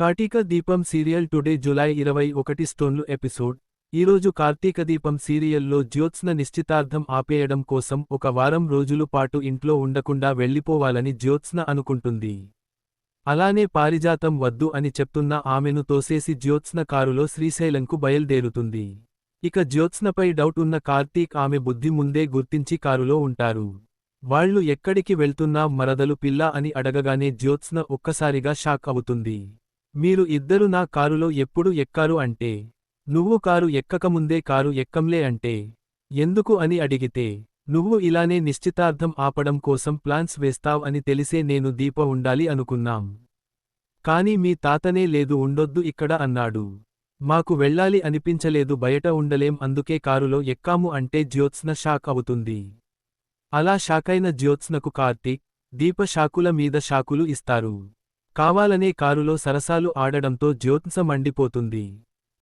కార్తీక దీపం serial today July ఇరవై ఒకటి స్టోన్లు ఎపిసోడ్. ఈరోజు కార్తీక దీపం సీరియల్లో జ్యోత్స్న నిశ్చితార్థం ఆపేయడం కోసం ఒక వారం రోజులు పాటు ఇంట్లో ఉండకుండా వెళ్ళిపోవాలని జ్యోత్స్న అనుకుంటుంది. అలానే పారిజాతం వద్దు అని చెప్తున్న ఆమెను తోసేసి జ్యోత్స్న కారులో శ్రీశైలంకు బయల్దేరుతుంది. ఇక జ్యోత్స్నపై డౌట్ ఉన్న కార్తీక్ ఆమె బుద్ధి ముందే గుర్తించి కారులో ఉంటారు. వాళ్ళు ఎక్కడికి వెళ్తున్నా మరదలు పిల్ల అని అడగగానే జ్యోత్స్న ఒక్కసారిగా షాక్ అవుతుంది. మీరు ఇద్దరు నా కారులో ఎప్పుడు ఎక్కారు అంటే నువ్వు కారు ఎక్కకముందే కారు ఎక్కంలే అంటే ఎందుకు అని అడిగితే నువ్వు ఇలానే నిశ్చితార్థం ఆపడం కోసం ప్లాన్స్ వేస్తావ్ అని తెలిసే నేను దీప ఉండాలి అనుకున్నాం. కాని మీ తాతనే లేదు ఉండొద్దు ఇక్కడ అన్నాడు. మాకు వెళ్ళాలి అనిపించలేదు బయట ఉండలేం అందుకే కారులో ఎక్కాము అంటే జ్యోత్స్న షాక్ అవుతుంది. అలా షాకైన జ్యోత్స్నకు కార్తీక్ దీప షాకుల మీద షాకులు ఇస్తారు. కావాలనే కారులో సరసాలు ఆడడంతో జ్యోత్స మండిపోతుంది.